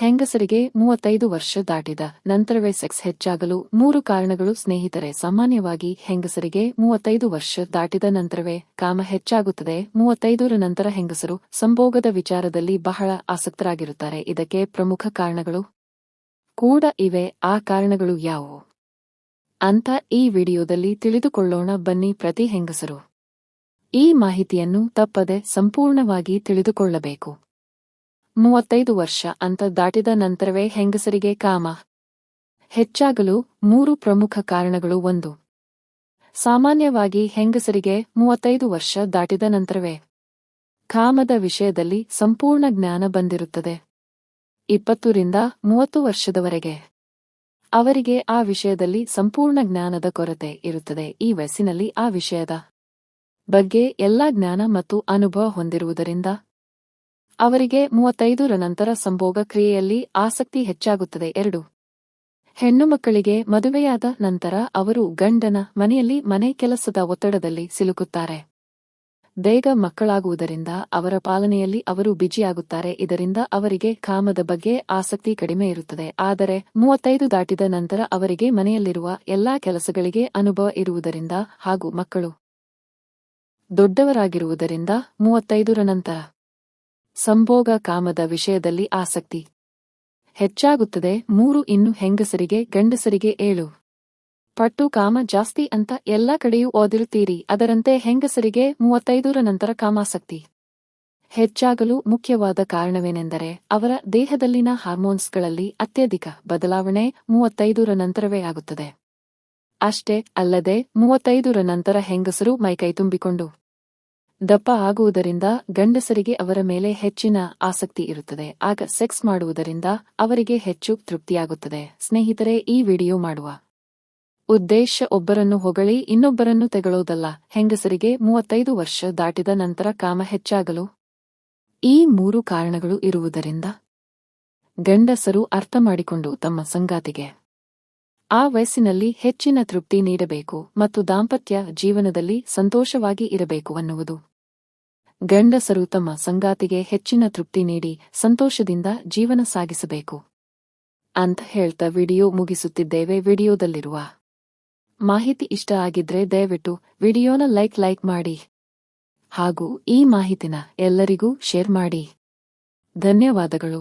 ಹೆಂಗಸರಿಗೆ ಮೂವತ್ತೈದು ವರ್ಷ ದಾಟಿದ ನಂತರವೇ ಸೆಕ್ಸ್ ಹೆಚ್ಚಾಗಲು ಮೂರು ಕಾರಣಗಳು ಸ್ನೇಹಿತರೆ. ಸಾಮಾನ್ಯವಾಗಿ ಹೆಂಗಸರಿಗೆ ಮೂವತ್ತೈದು ವರ್ಷ ದಾಟಿದ ನಂತರವೇ ಕಾಮ ಹೆಚ್ಚಾಗುತ್ತದೆ. ಮೂವತ್ತೈದರ ನಂತರ ಹೆಂಗಸರು ಸಂಭೋಗದ ವಿಚಾರದಲ್ಲಿ ಬಹಳ ಆಸಕ್ತರಾಗಿರುತ್ತಾರೆ. ಇದಕ್ಕೆ ಪ್ರಮುಖ ಕಾರಣಗಳು ಕೂಡ ಇವೆ. ಆ ಕಾರಣಗಳು ಯಾವುವು ಅಂತ ಈ ವಿಡಿಯೋದಲ್ಲಿ ತಿಳಿದುಕೊಳ್ಳೋಣ. ಬನ್ನಿ ಪ್ರತಿ ಹೆಂಗಸರು. ಈ ಮಾಹಿತಿಯನ್ನು ತಪ್ಪದೆ ಸಂಪೂರ್ಣವಾಗಿ ತಿಳಿದುಕೊಳ್ಳಬೇಕು. ಮೂವತ್ತೈದು ವರ್ಷ ಅಂತ ದಾಟಿದ ನಂತರವೇ ಹೆಂಗಸರಿಗೆ ಕಾಮ. ಹೆಚ್ಚಾಗಲು ಮೂರು ಪ್ರಮುಖ ಕಾರಣಗಳು ಒಂದು. ಸಾಮಾನ್ಯವಾಗಿ ಹೆಂಗಸರಿಗೆ ಮೂವತ್ತೈದು ವರ್ಷ ದಾಟಿದ ನಂತರವೇ. ಕಾಮದ ವಿಷಯದಲ್ಲಿ ಸಂಪೂರ್ಣ ಜ್ಞಾನ ಬಂದಿರುತ್ತದೆ. ಇಪ್ಪತ್ತರಿಂದ ಮೂವತ್ತು ವರ್ಷದವರೆಗೆ. ಅವರಿಗೆ ಆ ವಿಷಯದಲ್ಲಿ ಸಂಪೂರ್ಣ ಜ್ಞಾನದ ಕೊರತೆ ಇರುತ್ತದೆ ಈ ವಯಸ್ಸಿನಲ್ಲಿ ಆ ವಿಷಯದ ಬಗ್ಗೆ ಎಲ್ಲಾ ಜ್ಞಾನ ಮತ್ತು ಅನುಭವ ಹೊಂದಿರುವುದರಿಂದ. ಅವರಿಗೆ ಮೂವತ್ತೈದರ ನಂತರ ಸಂಭೋಗ ಕ್ರಿಯೆಯಲ್ಲಿ ಆಸಕ್ತಿ ಹೆಚ್ಚಾಗುತ್ತದೆ. ಎರಡು. ಹೆಣ್ಣು ಮಕ್ಕಳಿಗೆ ಮದುವೆಯಾದ ನಂತರ ಅವರು ಗಂಡನ ಮನೆಯಲ್ಲಿ ಮನೆ ಕೆಲಸದ ಒತ್ತಡದಲ್ಲಿ ಸಿಲುಕುತ್ತಾರೆ. ಬೇಗ ಮಕ್ಕಳಾಗುವುದರಿಂದ ಅವರ ಪಾಲನೆಯಲ್ಲಿ ಅವರು ಬಿಜಿಯಾಗುತ್ತಾರೆ ಇದರಿಂದ ಅವರಿಗೆ ಕಾಮದ ಬಗ್ಗೆ ಆಸಕ್ತಿ ಕಡಿಮೆ ಇರುತ್ತದೆ. ಆದರೆ ಮೂವತ್ತೈದು ದಾಟಿದ ನಂತರ ಅವರಿಗೆ ಮನೆಯಲ್ಲಿರುವ ಎಲ್ಲಾ ಕೆಲಸಗಳಿಗೆ ಅನುಭವ ಇರುವುದರಿಂದ ಹಾಗೂ ಮಕ್ಕಳು ದೊಡ್ಡವರಾಗಿರುವುದರಿಂದ ಮೂವತ್ತೈದರ ನಂತರ ಸಂಭೋಗ ಕಾಮದ ವಿಷಯದಲ್ಲಿ ಆಸಕ್ತಿ. ಹೆಚ್ಚಾಗುತ್ತದೆ, ಮೂರು ಇನ್ನು ಹೆಂಗಸರಿಗೆ, ಗಂಡಸರಿಗೆ ಏಳು. ಪಟ್ಟು ಕಾಮ ಜಾಸ್ತಿ ಅಂತ ಎಲ್ಲ ಕಡೆಯೂ ಓದಿರುತ್ತೀರಿ, ಅದರಂತೆ ಹೆಂಗಸರಿಗೆ ಮೂವತ್ತೈದರ ನಂತರ ಕಾಮಾಸಕ್ತಿ. ಹೆಚ್ಚಾಗಲು ಮುಖ್ಯವಾದ ಕಾರಣವೇನೆಂದರೆ, ಅವರ ದೇಹದಲ್ಲಿನ ಹಾರ್ಮೋನ್ಸ್ಗಳಲ್ಲಿ ಅತ್ಯಧಿಕ ಬದಲಾವಣೆ ಮೂವತ್ತೈದರ ನಂತರವೇ ಆಗುತ್ತದೆ. ಅಷ್ಟೇ ಅಲ್ಲದೆ, ಮೂವತ್ತೈದರ ನಂತರ ಹೆಂಗಸರು ಮೈಕೈ ತುಂಬಿಕೊಂಡು. ದಪ್ಪ ಆಗುವುದರಿಂದ ಗಂಡಸರಿಗೆ ಅವರ ಮೇಲೆ ಹೆಚ್ಚಿನ ಆಸಕ್ತಿ ಇರುತ್ತದೆ. ಆಗ ಸೆಕ್ಸ್ ಮಾಡುವುದರಿಂದ ಅವರಿಗೆ ಹೆಚ್ಚು ತೃಪ್ತಿಯಾಗುತ್ತದೆ. ಸ್ನೇಹಿತರೆ, ಈ ವಿಡಿಯೋ ಮಾಡುವ ಉದ್ದೇಶ ಒಬ್ಬರನ್ನು ಹೊಗಳಿ, ಇನ್ನೊಬ್ಬರನ್ನು ತೆಗಳೋದಲ್ಲ. ಹೆಂಗಸರಿಗೆ ಮೂವತ್ತೈದು ವರ್ಷ ದಾಟಿದ ನಂತರ ಕಾಮ ಹೆಚ್ಚಾಗಲು ಈ ಮೂರು ಕಾರಣಗಳು ಇರುವುದರಿಂದ ಗಂಡಸರು ಅರ್ಥ ಮಾಡಿಕೊಂಡು ತಮ್ಮ ಸಂಗಾತಿಗೆ ಆ ವಯಸ್ಸಿನಲ್ಲಿ ಹೆಚ್ಚಿನ ತೃಪ್ತಿ ನೀಡಬೇಕು ಮತ್ತು ದಾಂಪತ್ಯ ಜೀವನದಲ್ಲಿ ಸಂತೋಷವಾಗಿ ಇರಬೇಕು ಅನ್ನುವುದು. ಗಂಡಸರು ತಮ್ಮ ಸಂಗಾತಿಗೆ ಹೆಚ್ಚಿನ ತೃಪ್ತಿ ನೀಡಿ ಸಂತೋಷದಿಂದ ಜೀವನ ಸಾಗಿಸಬೇಕು ಅಂತ ಹೇಳ್ತಾ ವಿಡಿಯೋ ಮುಗಿಸುತ್ತಿದ್ದೇವೆ ವಿಡಿಯೋದಲ್ಲಿರುವ ಮಾಹಿತಿ ಇಷ್ಟ ಆಗಿದ್ರೆ ದಯವಿಟ್ಟು ವಿಡಿಯೋನ ಲೈಕ್ ಲೈಕ್ ಮಾಡಿ ಹಾಗೂ ಈ ಮಾಹಿತಿನ ಎಲ್ಲರಿಗೂ ಶೇರ್ ಮಾಡಿ ಧನ್ಯವಾದಗಳು